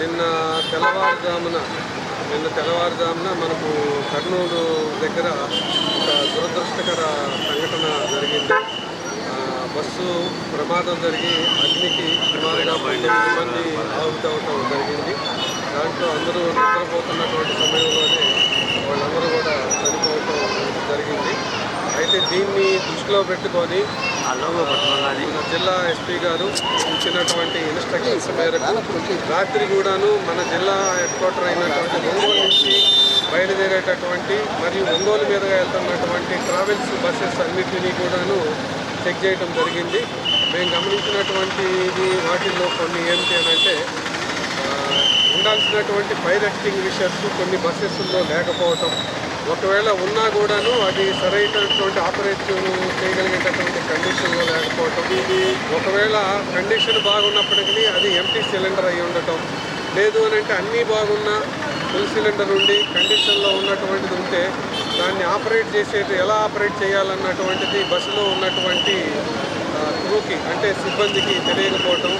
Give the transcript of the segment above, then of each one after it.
నిన్న తెల్లవారుజామున నిన్న తెల్లవారుజామున మనకు కర్నూలు దగ్గర ఒక దురదృష్టకర సంఘటన జరిగింది. బస్సు ప్రమాదం జరిగి అగ్నికి సుమారుగా పన్నెండు మంది ఆహుతవటం జరిగింది. దాంట్లో అందరూ నిద్రపోతున్నటువంటి సమయంలోనే వాళ్ళందరూ కూడా చనిపోవటం జరిగింది. అయితే దీన్ని దృష్టిలో పెట్టుకొని జిల్లా ఎస్పీ గారు ఇచ్చినటువంటి ఇన్స్ట్రక్షన్స్ మేరకు రాత్రి కూడాను మన జిల్లా హెడ్ క్వార్టర్ అయినటువంటి ఒంగోలు నుంచి బయలుదేరేటటువంటి మరియు ఒంగోలు మీదుగా వెళ్తున్నటువంటి ట్రావెల్స్ బస్సెస్ అన్నిటినీ కూడాను చెక్ చేయడం జరిగింది. మేము గమనించినటువంటి ఇది వాటిల్లో కొన్ని ఏంటి అని అంటే ఉండాల్సినటువంటి ఫైర్ విషయస్ కొన్ని బస్సెస్లో లేకపోవటం ఒకవేళ ఉన్నా కూడాను అది సరైనటువంటి ఆపరేషన్ చేయగలిగేటటువంటి కండిషన్లో లేకపోవటం. ఒకవేళ కండిషన్ బాగున్నప్పటికీ అది ఎంటీ సిలిండర్ అయి ఉండటం. లేదు అని అంటే అన్నీ బాగున్నా ఫుల్ సిలిండర్ ఉండి కండిషన్లో ఉన్నటువంటిది ఉంటే దాన్ని ఆపరేట్ చేసేది ఎలా ఆపరేట్ చేయాలన్నటువంటిది బస్సులో ఉన్నటువంటి క్రూకి అంటే సిబ్బందికి తెలియకపోవటం.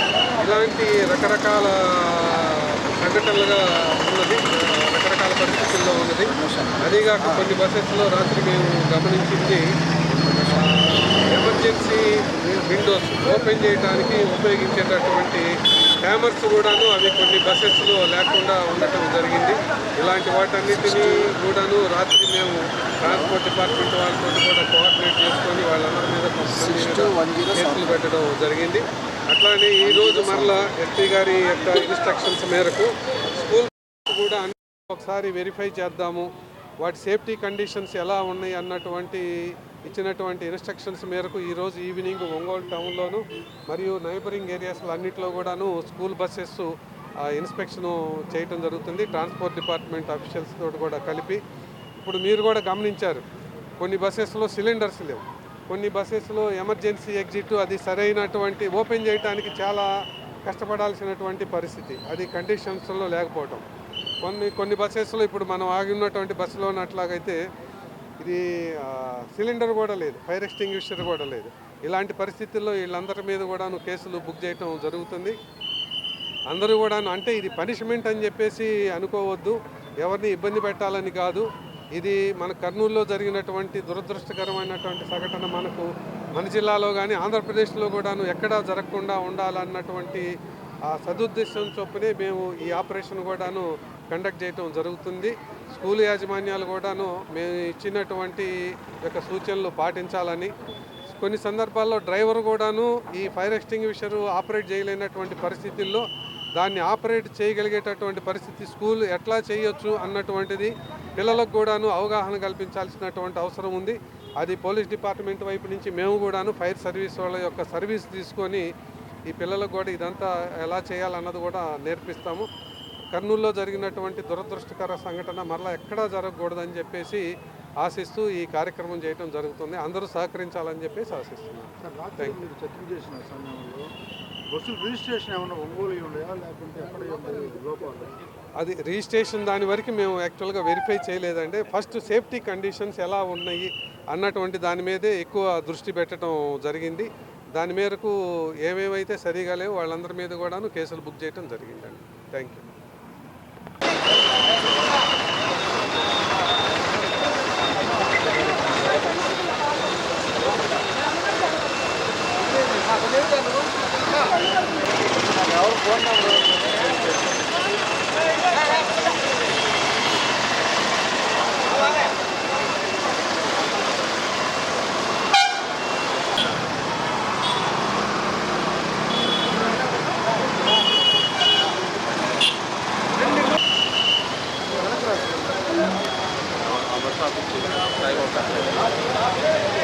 ఇలాంటి రకరకాల సంఘటనలుగా ఉన్నది. రకరకాల పరిస్థితుల్లో ఉన్నది. అదీగాక కొన్ని బస్సెస్లో రాత్రి మేము గమనించింది ఎమర్జెన్సీ విండోస్ ఓపెన్ చేయడానికి ఉపయోగించేటటువంటి హ్యామర్స్ కూడాను అవి కొన్ని బస్సెస్లో లేకుండా ఉండటం జరిగింది. ఇలాంటి వాటన్నిటినీ కూడాను రాత్రి మేము ట్రాన్స్పోర్ట్ డిపార్ట్మెంట్ వాళ్ళతో కూడా కోఆర్డినేట్ చేసుకొని వాళ్ళందరి మీద కేసులు పెట్టడం జరిగింది. అట్లానే ఈరోజు మరలా ఎస్పీ గారి యొక్క ఇన్స్ట్రక్షన్స్ మేరకు స్కూల్ కూడా ఒకసారి వెరిఫై చేద్దాము. వాటి సేఫ్టీ కండిషన్స్ ఎలా ఉన్నాయి అన్నటువంటి ఇచ్చినటువంటి ఇన్స్ట్రక్షన్స్ మేరకు ఈరోజు ఈవినింగ్ ఒంగోలు టౌన్లోను మరియు నైబరింగ్ ఏరియాస్లో అన్నింటిలో కూడాను స్కూల్ బస్సెస్ ఇన్స్పెక్షన్ చేయటం జరుగుతుంది. ట్రాన్స్పోర్ట్ డిపార్ట్మెంట్ అఫీషియల్స్ తోటి కూడా కలిపి. ఇప్పుడు మీరు కూడా గమనించారు కొన్ని బస్సెస్లో సిలిండర్స్ లేవు. కొన్ని బస్సెస్లో ఎమర్జెన్సీ ఎగ్జిట్ అది సరైనటువంటి ఓపెన్ చేయడానికి చాలా కష్టపడాల్సినటువంటి పరిస్థితి. అది కండిషన్స్లో లేకపోవటం. కొన్ని కొన్ని బస్సెస్లో ఇప్పుడు మనం ఆగి ఉన్నటువంటి బస్సులో ఉన్నట్లాగైతే ఇది సిలిండర్ కూడా లేదు ఫైర్ ఎక్స్టింగ్విషర్ కూడా లేదు. ఇలాంటి పరిస్థితుల్లో వీళ్ళందరి మీద కూడాను కేసులు బుక్ చేయటం జరుగుతుంది. అందరూ కూడా అంటే ఇది పనిష్మెంట్ అని చెప్పేసి అనుకోవద్దు ఎవరిని ఇబ్బంది పెట్టాలని కాదు. ఇది మన కర్నూలులో జరిగినటువంటి దురదృష్టకరమైనటువంటి సంఘటన మనకు మన జిల్లాలో కానీ ఆంధ్రప్రదేశ్లో కూడాను ఎక్కడా జరగకుండా ఉండాలన్నటువంటి ఆ సదుద్దేశం చొప్పునే మేము ఈ ఆపరేషన్ కూడాను కండక్ట్ చేయటం జరుగుతుంది. స్కూల్ యాజమాన్యాలు కూడాను మేము ఇచ్చినటువంటి యొక్క సూచనలు పాటించాలని కొన్ని సందర్భాల్లో డ్రైవర్ కూడాను ఈ ఫైర్ ఎక్స్టింగ్విషర్ ఆపరేట్ చేయలేనటువంటి పరిస్థితుల్లో దాన్ని ఆపరేట్ చేయగలిగేటటువంటి పరిస్థితి స్కూల్ ఎట్లా చేయొచ్చు అన్నటువంటిది పిల్లలకు కూడాను అవగాహన కల్పించాల్సినటువంటి అవసరం ఉంది. అది పోలీస్ డిపార్ట్మెంట్ వైపు నుంచి మేము కూడాను ఫైర్ సర్వీస్ వాళ్ళ యొక్క సర్వీస్ తీసుకొని ఈ పిల్లలకు కూడా ఇదంతా ఎలా చేయాలన్నది కూడా నేర్పిస్తాము. కర్నూలులో జరిగినటువంటి దురదృష్టకర సంఘటన మరలా ఎక్కడా జరగకూడదని చెప్పేసి ఆశిస్తూ ఈ కార్యక్రమం చేయడం జరుగుతుంది. అందరూ సహకరించాలని చెప్పేసి ఆశిస్తున్నాను అది రిజిస్ట్రేషన్ దాని వరకు మేము యాక్చువల్గా వెరిఫై చేయలేదండి. ఫస్ట్ సేఫ్టీ కండిషన్స్ ఎలా ఉన్నాయి అన్నటువంటి దాని మీదే ఎక్కువ దృష్టి పెట్టడం జరిగింది. దాని మేరకు ఏమేమైతే సరిగా లేవు వాళ్ళందరి మీద కూడాను కేసులు బుక్ చేయడం జరిగిందండి. థ్యాంక్ యూ ಅವ್ರು ಫೋನ್ ನಂಬರ್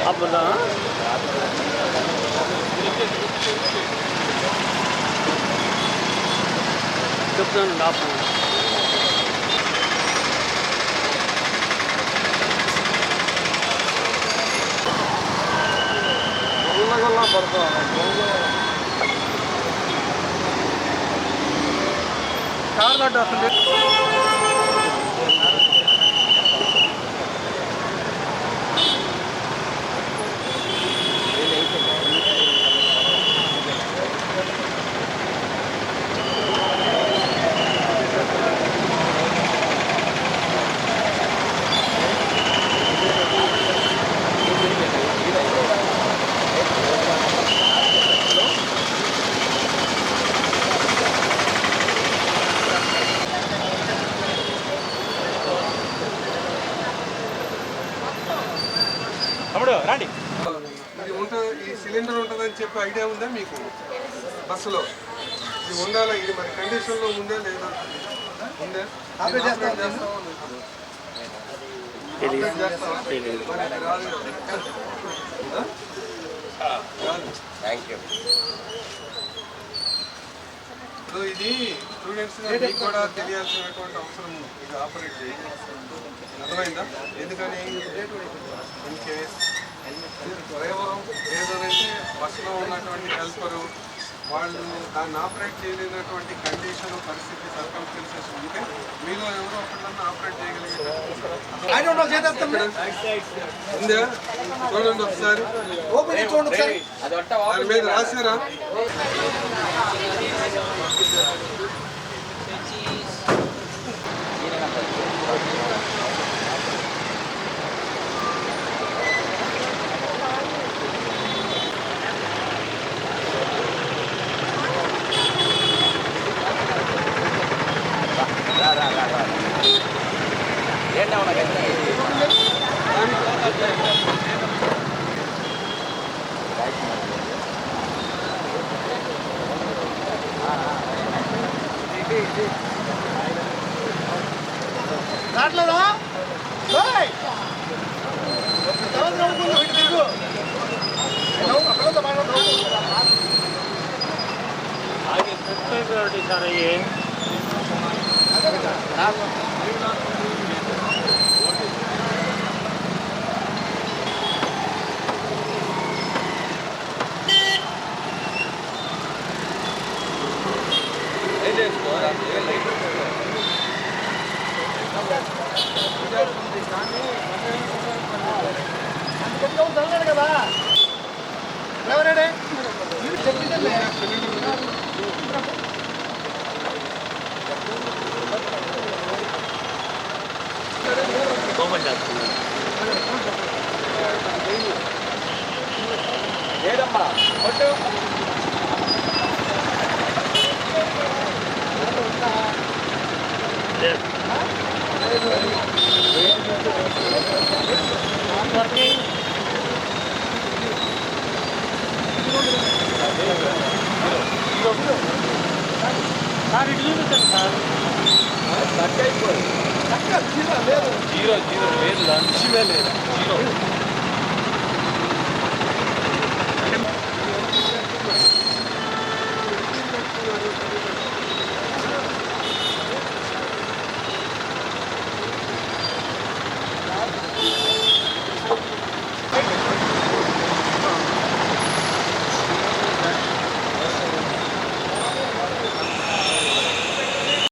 அப்படிதான் చెప్తాను డాక్టర్ కార్ కట్టు వస్తుంది రండి. ఇది ఉంటుంది ఈ సిలిండర్ ఉంటుందని చెప్పి ఐడియా ఉందా మీకు? బస్సులో. ఇది ఉండాలా? ఇది మరి కండిషన్లో ఉందా లేదా? ఉందా. ఆ? రాదు. సో ఇది స్టూడెంట్స్ మీకు కూడా తెలియాల్సినటువంటి అవసరం. ఇది ఆపరేట్ చేయాలి అర్థమైందా? ఎందుకని? డ్రైవరు లేదంటే బస్సులో ఉన్నటువంటి హెల్పరు వాళ్ళు దాన్ని ఆపరేట్ చేయలేనటువంటి కండిషన్ పరిస్థితి సర్కమ్స్టెన్సెస్ ఉంటే మీలో ఎవరో ఒకళ్ళన్నా ఆపరేట్ చూడండి ఒకసారి దాని మీద రాశారా రావట్లేదా ఏయ్! తర్వాత చదివాడు కదా ఎవరాడే మీరు చెప్పిందే ఓపెన్ చేస్తున్నాను సార్ ఇటు చూపించండి సార్ జీరో జీరో లేదు లంచమే లేదు జీరో